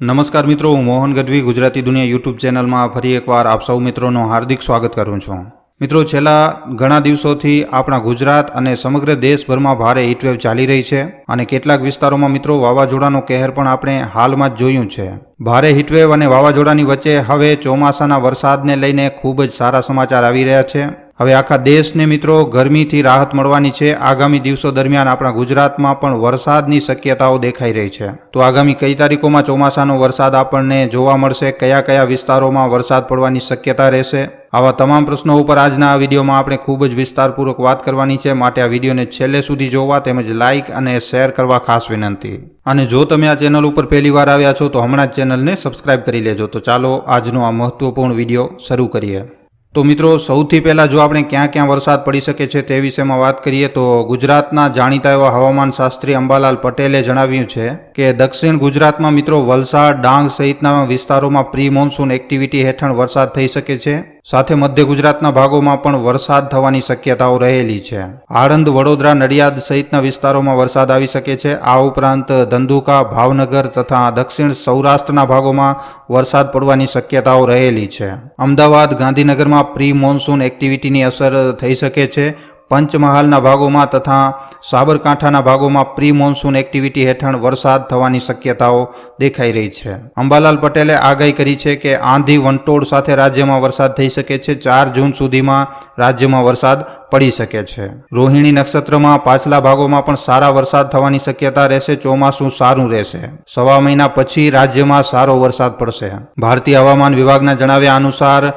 નમસ્કાર મિત્રો, હું મોહન ગઢવી, ગુજરાતી દુનિયા યુટ્યુબ ચેનલમાં ફરી એકવાર આપ સૌ મિત્રોનું હાર્દિક સ્વાગત કરું છું. મિત્રો, છેલ્લા ઘણા દિવસોથી આપણા ગુજરાત અને સમગ્ર દેશભરમાં ભારે હીટવેવ ચાલી રહી છે અને કેટલાક વિસ્તારોમાં મિત્રો, વાવાઝોડાનો કહેર પણ આપણે હાલમાં જ જોયું છે. ભારે હીટવેવ અને વાવાઝોડાની વચ્ચે હવે ચોમાસાના વરસાદને લઈને ખૂબ જ સારા સમાચાર આવી રહ્યા છે. હવે આખા દેશને મિત્રો ગરમીથી રાહત મળવાની છે. આગામી દિવસો દરમિયાન આપણા ગુજરાતમાં પણ વરસાદની શક્યતાઓ દેખાઈ રહી છે. તો આગામી કઈ તારીખોમાં ચોમાસાનો વરસાદ આપણને જોવા મળશે? કયા કયા વિસ્તારોમાં વરસાદ પડવાની શક્યતા રહેશે? આવા તમામ પ્રશ્નો ઉપર આજના આ વિડીયોમાં આપણે ખૂબ જ વિસ્તારપૂર્વક વાત કરવાની છે. માટે આ વિડીયોને છેલ્લે સુધી જોવા તેમજ લાઇક અને શેર કરવા ખાસ વિનંતી. અને જો તમે આ ચેનલ ઉપર પહેલી વાર આવ્યા છો તો હમણાં જ ચેનલને સબસ્ક્રાઇબ કરી લેજો. તો ચાલો આજનો આ મહત્વપૂર્ણ વીડિયો શરૂ કરીએ. તો મિત્રો, સૌથી પહેલાં જો આપણે ક્યાં ક્યાં વરસાદ પડી શકે છે તે વિશેમાં વાત કરીએ તો ગુજરાતના જાણીતા એવા હવામાન શાસ્ત્રી અંબાલાલ પટેલે જણાવ્યું છે કે દક્ષિણ ગુજરાતમાં મિત્રો વલસાડ, ડાંગ સહિતના વિસ્તારોમાં પ્રી મોન્સૂન એક્ટિવિટી હેઠળ વરસાદ થઈ શકે છે. સાથે મધ્ય ગુજરાતના ભાગોમાં પણ વરસાદ થવાની શક્યતાઓ રહેલી છે. આણંદ, વડોદરા, નડિયાદ સહિતના વિસ્તારોમાં વરસાદ આવી શકે છે. આ ઉપરાંત ધંધુકા, ભાવનગર તથા દક્ષિણ સૌરાષ્ટ્રના ભાગોમાં વરસાદ પડવાની શક્યતાઓ રહેલી છે. અમદાવાદ, ગાંધીનગરમાં પ્રી મોન્સૂન એક્ટિવિટીની અસર થઈ શકે છે. પંચમહાલના ભાગોમાં તથા સાબરકાંઠાના ભાગોમાં પ્રી મોન્સૂન એક્ટિવિટી હેઠળ વરસાદ થવાની શક્યતાઓ દેખાઈ રહી છે. અંબાલાલ પટેલે આગાહી કરી છે કે આંધી વંટોળ સાથે રાજ્યમાં વરસાદ થઈ શકે છે. ચાર જૂન સુધીમાં રાજ્યમાં વરસાદ પડી શકે છે. રોહિણી નક્ષત્રમાં પાછલા ભાગોમાં પણ સારા વરસાદ થવાની શક્યતા રહેશે. ચોમાસું સારું રહેશે. સવા મહિના પછી રાજ્યમાં સારો વરસાદ પડશે. ભારતીય હવામાન વિભાગના જણાવ્યા અનુસાર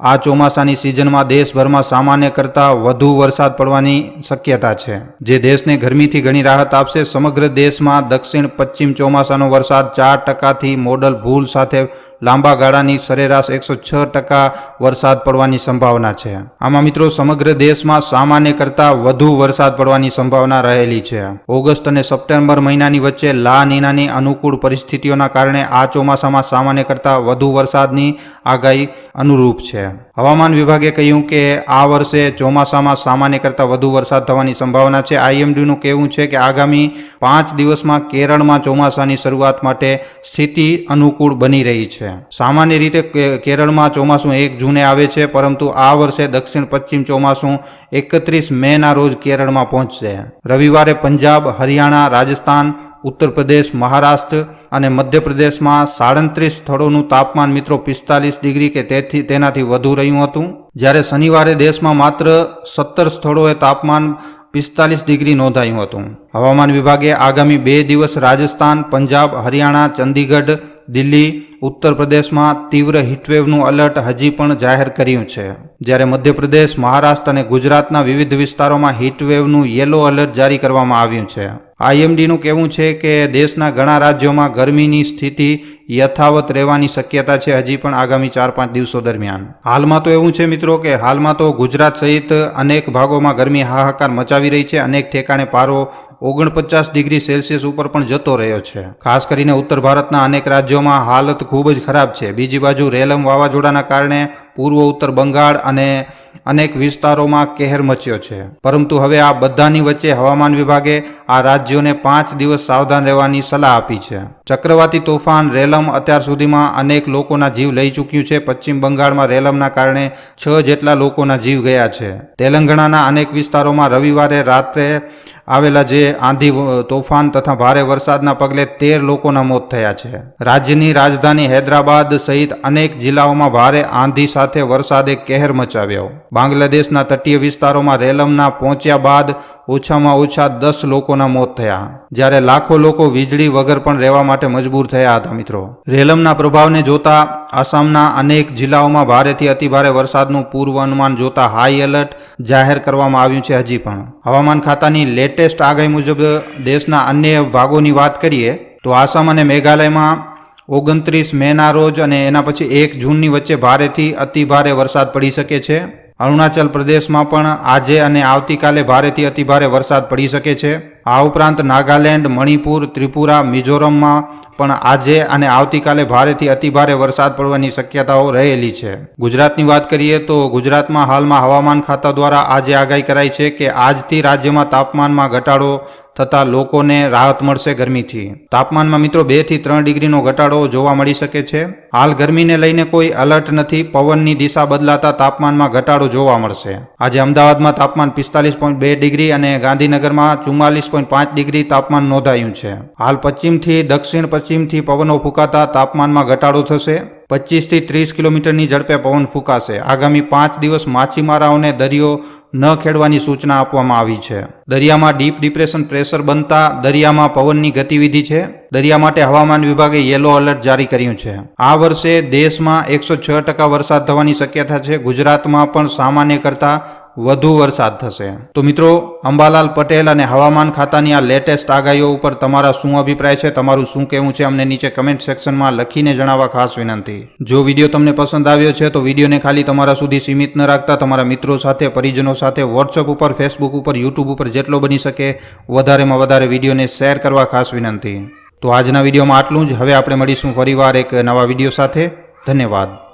આ ચોમાસાની સિઝનમાં દેશભરમાં સામાન્ય કરતાં વધુ વરસાદ પડવાની શક્યતા છે. જે દેશને ગરમીથી ઘણી રાહત આપશે, સમગ્ર દેશમાં દક્ષિણ પશ્ચિમ ચોમાસાનો વરસાદ ચાર ટકાથી મોડલ ભૂલ સાથે લાંબા ગાળાની સરેરાશ એકસો છ ટકા વરસાદ પડવાની સંભાવના છે. આમાં મિત્રો સમગ્ર દેશમાં સામાન્ય કરતાં વધુ વરસાદ પડવાની સંભાવના રહેલી છે. ઓગસ્ટ અને સપ્ટેમ્બર મહિનાની વચ્ચે લા નીનાની અનુકૂળ પરિસ્થિતિઓના કારણે આ ચોમાસામાં સામાન્ય કરતાં વધુ વરસાદની આગાહી અનુરૂપ છે. હવામાન વિભાગે કહ્યું કે આ વર્ષે ચોમાસામાં સામાન્ય કરતાં વધુ વરસાદ થવાની સંભાવના છે. આઈએમડીનું કહેવું છે કે આગામી પાંચ દિવસમાં કેરળમાં ચોમાસાની શરૂઆત માટે સ્થિતિ અનુકૂળ બની રહી છે. સામાન્ય રીતે કેરળમાં ચોમાસું એક જૂને આવે છે, પરંતુ આ વર્ષે દક્ષિણ પશ્ચિમ ચોમાસું એકત્રીસ મેના રોજ કેરળમાં પહોંચશે. રવિવારે પંજાબ, હરિયાણા, રાજસ્થાન ઉત્તર પ્રદેશ મહારાષ્ટ્ર અને મધ્યપ્રદેશમાં સાડત્રીસ સ્થળોનું તાપમાન મિત્રો પિસ્તાલીસ ડિગ્રી કે તેથી, તેનાથી વધુ રહ્યું હતું. જ્યારે શનિવારે દેશમાં માત્ર સત્તર સ્થળોએ તાપમાન પિસ્તાલીસ ડિગ્રી નોંધાયું હતું. હવામાન વિભાગે આગામી બે દિવસ રાજસ્થાન, પંજાબ, હરિયાણા, ચંદીગઢ દિલ્હી ઉત્તર પ્રદેશમાં તીવ્ર હીટવેવનું અલર્ટ હજી પણ જાહેર કર્યું છે. જ્યારે મધ્યપ્રદેશ, મહારાષ્ટ્ર અને ગુજરાતના વિવિધ વિસ્તારોમાં હીટવેવનું યેલો અલર્ટ જારી કરવામાં આવ્યું છે. આઈએમડીનું કહેવું છે કે દેશના ઘણા રાજ્યોમાં ગરમીની સ્થિતિ યથાવત રહેવાની શક્યતા છે હજી પણ આગામી ચાર પાંચ દિવસો દરમિયાન. હાલમાં તો એવું છે મિત્રો કે હાલમાં તો ગુજરાત સહિત અનેક ભાગોમાં ગરમી હાહાકાર મચાવી રહી છે. અનેક ઠેકાણે પારો ઓગણપચાસ ડિગ્રી સેલ્સિયસ ઉપર પણ જતો રહ્યો છે. ખાસ કરીને ઉત્તર ભારતના અનેક રાજ્યોમાં હાલત ખૂબ જ ખરાબ છે. બીજી બાજુ રેલમ વાવાઝોડાના કારણે પૂર્વ ઉત્તર બંગાળ અને અનેક વિસ્તારોમાં કહેર મચ્યો છે. પરંતુ હવે આ બધાની વચ્ચે હવામાન વિભાગે આ રાજ્યોને પાંચ દિવસ સાવધાન રહેવાની સલાહ આપી છે. ચક્રવાતી તોફાન રેલમ અત્યાર સુધીમાં અનેક લોકોના જીવ લઈ ચૂક્યું છે. પશ્ચિમ બંગાળમાં રેલમના કારણે છ જેટલા લોકોના જીવ ગયા છે. તેલંગણાના અનેક વિસ્તારોમાં રવિવારે રાત્રે આવેલા જે આંધી તોફાન તથા ભારે વરસાદના પગલે તેર લોકોના મોત થયા છે. રાજ્યની રાજધાની હૈદરાબાદ સહિત અનેક જિલ્લાઓમાં ભારે આંધી સાથે વરસાદે કહેર મચાવ્યો. બાંગ્લાદેશના તટીય વિસ્તારોમાં રેલમના પહોંચ્યા બાદ ઓછામાં ઓછા દસ લોકોના મોત થયા. જ્યારે લાખો લોકો વીજળી વગર પણ રહેવા માટે મજબૂર થયા હતા મિત્રો. રેલમના પ્રભાવને જોતા આસામના અનેક જિલ્લાઓમાં ભારેથી અતિભારે વરસાદનું પૂર્વ અનુમાન જોતા હાઈ એલર્ટ જાહેર કરવામાં આવ્યું છે હજી પણ. હવામાન ખાતાની લેટેસ્ટ આગાહી મુજબ દેશના અન્ય ભાગોની વાત કરીએ, તો આસામ અને મેઘાલયમાં ઓગણત્રીસ મેના રોજ અને એના પછી એક જૂનની વચ્ચે ભારેથી અતિભારે વરસાદ પડી શકે છે. અરુણાચલ પ્રદેશમાં પણ આજે અને આવતીકાલે ભારેથી અતિભારે વરસાદ પડી શકે છે. આ ઉપરાંત નાગાલેન્ડ, મણિપુર, ત્રિપુરા, મિઝોરમમાં પણ આજે અને આવતીકાલે ભારેથી અતિભારે વરસાદ પડવાની શક્યતાઓ રહેલી છે. ગુજરાતની વાત કરીએ તો ગુજરાતમાં હાલમાં હવામાન ખાતા દ્વારા આજે આગાહી કરાઈ છે કે આજથી રાજ્યમાં તાપમાનમાં ઘટાડો થતાં લોકોને રાહત મળશે ગરમીથી. તાપમાનમાં મિત્રો બેથી ત્રણ ડિગ્રીનો ઘટાડો જોવા મળી શકે છે. હાલ ગરમીને લઈને કોઈ અલર્ટ નથી, પવનની દિશા બદલાતા તાપમાનમાં ઘટાડો જોવા મળશે. આજે અમદાવાદમાં તાપમાન પિસ્તાલીસ પોઈન્ટ બે ડિગ્રી અને ગાંધીનગરમાં ચુમ્માલીસ પોઈન્ટ પાંચ ડિગ્રી તાપમાન નોંધાયું છે. હાલ પશ્ચિમથી દક્ષિણ પશ્ચિમથી પવનો ફૂંકાતા તાપમાનમાં ઘટાડો થશે. પચીસથી ત્રીસ કિલોમીટરની ઝડપે પવન ફૂંકાશે. આગામી પાંચ દિવસ માછીમારાઓને દરિયો ન ખેડવાની સૂચના આપવામાં આવી છે. દરિયામાં ડીપ ડિપ્રેશન પ્રેશર બનતા દરિયામાં પવનની ગતિવિધિ છે. દરિયા માટે હવામાન વિભાગે યેલો એલર્ટ જારી કર્યું છે. આ વર્ષે દેશમાં એકસો છ ટકા વરસાદ થવાની શક્યતા છે. ગુજરાતમાં પણ સામાન્ય કરતાં વધુ વરસાદ થશે. તો મિત્રો, અંબાલાલ પટેલ અને હવામાન ખાતાની આ લેટેસ્ટ આગાહીઓ ઉપર તમારા શું અભિપ્રાય છે? તમારું શું કહેવું છે? અમને નીચે કમેન્ટ સેક્શનમાં લખીને જણાવવા ખાસ વિનંતી. જો વીડિયો તમને પસંદ આવ્યો છે, તો વિડીયોને ખાલી તમારા સુધી સીમિત ન રાખતા તમારા મિત્રો સાથે, પરિજનો સાથે વોટ્સઅપ ઉપર ફેસબુક ઉપર યુટ્યુબ ઉપર જેટલો બની શકે, વધારેમાં વધારે વિડીયોને શેર કરવા ખાસ વિનંતી. તો આજના વિડીયોમાં આટલું જ. હવે આપણે મળીશું ફરીવાર એક નવા વીડિયો સાથે. ધન્યવાદ.